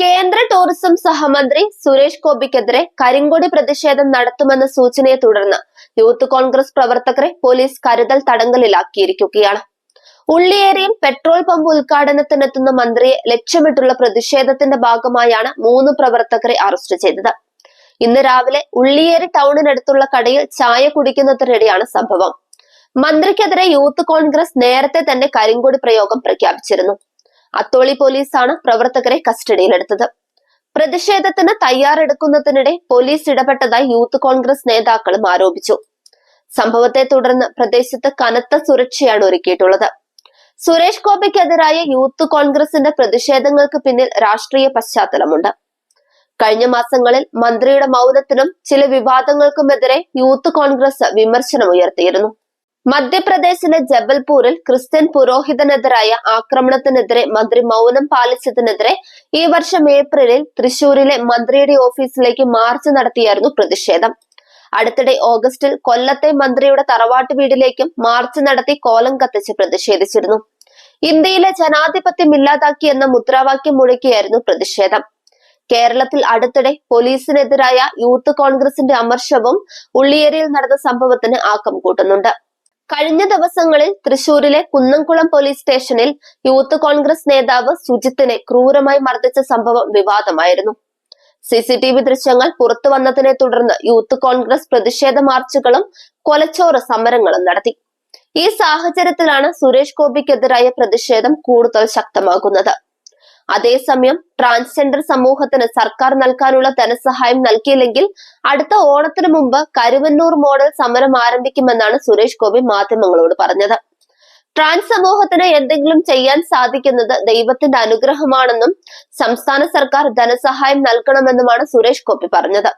കേന്ദ്ര ടൂറിസം സഹമന്ത്രി സുരേഷ് ഗോപിക്കെതിരെ കരിങ്കൊടി പ്രതിഷേധം നടത്തുമെന്ന സൂചനയെ തുടർന്ന് യൂത്ത് കോൺഗ്രസ് പ്രവർത്തകരെ പോലീസ് കരുതൽ തടങ്കലിലാക്കിയിരിക്കുകയാണ്. ഉള്ളിയേരിയിൽ പെട്രോൾ പമ്പ് ഉദ്ഘാടനത്തിനെത്തുന്ന മന്ത്രിയെ ലക്ഷ്യമിട്ടുള്ള പ്രതിഷേധത്തിന്റെ ഭാഗമായാണ് മൂന്ന് പ്രവർത്തകരെ അറസ്റ്റ് ചെയ്തത്. ഇന്ന് രാവിലെ ഉള്ളിയേരി ടൗണിനടുത്തുള്ള കടയിൽ ചായ കുടിക്കുന്നതിനിടെയാണ് സംഭവം. മന്ത്രിക്കെതിരെ യൂത്ത് കോൺഗ്രസ് നേരത്തെ തന്നെ കരിങ്കൊടി പ്രയോഗം പ്രഖ്യാപിച്ചിരുന്നു. അത്തോളി പോലീസാണ് പ്രവർത്തകരെ കസ്റ്റഡിയിലെടുത്തത്. പ്രതിഷേധത്തിന് തയ്യാറെടുക്കുന്നതിനിടെ പോലീസ് ഇടപെട്ടതായി യൂത്ത് കോൺഗ്രസ് നേതാക്കളും ആരോപിച്ചു. സംഭവത്തെ തുടർന്ന് പ്രദേശത്ത് കനത്ത സുരക്ഷയാണ് ഒരുക്കിയിട്ടുള്ളത്. സുരേഷ് ഗോപിക്കെതിരായ യൂത്ത് കോൺഗ്രസിന്റെ പ്രതിഷേധങ്ങൾക്ക് പിന്നിൽ രാഷ്ട്രീയ പശ്ചാത്തലമുണ്ട്. കഴിഞ്ഞ മാസങ്ങളിൽ മന്ത്രിയുടെ മൗനത്തിനും ചില വിവാദങ്ങൾക്കുമെതിരെ യൂത്ത് കോൺഗ്രസ് വിമർശനം ഉയർത്തിയിരുന്നു മധ്യപ്രദേശിലെ ജബൽപൂരിൽ ക്രിസ്ത്യൻ പുരോഹിതനെതിരായ ആക്രമണത്തിനെതിരെ മന്ത്രി മൗനം പാലിച്ചതിനെതിരെ ഈ വർഷം ഏപ്രിലിൽ തൃശൂരിലെ മന്ത്രിയുടെ ഓഫീസിലേക്ക് മാർച്ച് നടത്തിയായിരുന്നു പ്രതിഷേധം. അടുത്തിടെ ഓഗസ്റ്റിൽ കൊല്ലത്തെ മന്ത്രിയുടെ തറവാട്ട് വീടിലേക്കും മാർച്ച് നടത്തി കോലം കത്തിച്ച് പ്രതിഷേധിച്ചിരുന്നു. ഇന്ത്യയിലെ ജനാധിപത്യം ഇല്ലാതാക്കി എന്ന മുദ്രാവാക്യം മുഴക്കിയായിരുന്നു പ്രതിഷേധം. കേരളത്തിൽ അടുത്തിടെ പോലീസിനെതിരായ യൂത്ത് കോൺഗ്രസിന്റെ അമർഷവും ഉള്ളിയേരിയിൽ നടന്ന സംഭവത്തിന് ആക്കം കൂട്ടുന്നുണ്ട്. കഴിഞ്ഞ ദിവസങ്ങളിൽ തൃശൂരിലെ കുന്നംകുളം പോലീസ് സ്റ്റേഷനിൽ യൂത്ത് കോൺഗ്രസ് നേതാവ് സുജിത്തിനെ ക്രൂരമായി മർദ്ദിച്ച സംഭവം വിവാദമായിരുന്നു. സി സി ടി വി ദൃശ്യങ്ങൾ പുറത്തു വന്നതിനെ തുടർന്ന് യൂത്ത് കോൺഗ്രസ് പ്രതിഷേധ മാർച്ചുകളും കൊലച്ചോറ് സമരങ്ങളും നടത്തി. ഈ സാഹചര്യത്തിലാണ് സുരേഷ് ഗോപിക്കെതിരായ പ്രതിഷേധം കൂടുതൽ ശക്തമാകുന്നത്. അതേസമയം ട്രാൻസ്ജെൻഡർ സമൂഹത്തിന് സർക്കാർ നൽകാനുള്ള ധനസഹായം നൽകിയില്ലെങ്കിൽ അടുത്ത ഓണത്തിന് മുമ്പ് കരുവന്നൂർ മോഡൽ സമരം ആരംഭിക്കുമെന്നാണ് സുരേഷ് ഗോപി മാധ്യമങ്ങളോട് പറഞ്ഞത്. ട്രാൻസ് സമൂഹത്തിന് എന്തെങ്കിലും ചെയ്യാൻ സാധിക്കുന്നത് ദൈവത്തിന്റെ അനുഗ്രഹമാണെന്നും സംസ്ഥാന സർക്കാർ ധനസഹായം നൽകണമെന്നുമാണ് സുരേഷ് ഗോപി പറഞ്ഞത്.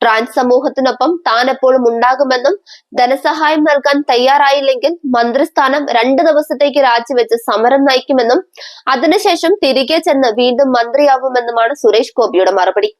ട്രാൻസ് സമൂഹത്തിനൊപ്പം താൻ എപ്പോഴും ഉണ്ടാകുമെന്നും ധനസഹായം നൽകാൻ തയ്യാറായില്ലെങ്കിൽ മന്ത്രിസ്ഥാനം രണ്ടു ദിവസത്തേക്ക് രാജിവെച്ച് സമരം നയിക്കുമെന്നും അതിനുശേഷം തിരികെ ചെന്ന് വീണ്ടും മന്ത്രിയാവുമെന്നുമാണ് സുരേഷ് ഗോപിയുടെ മറുപടി.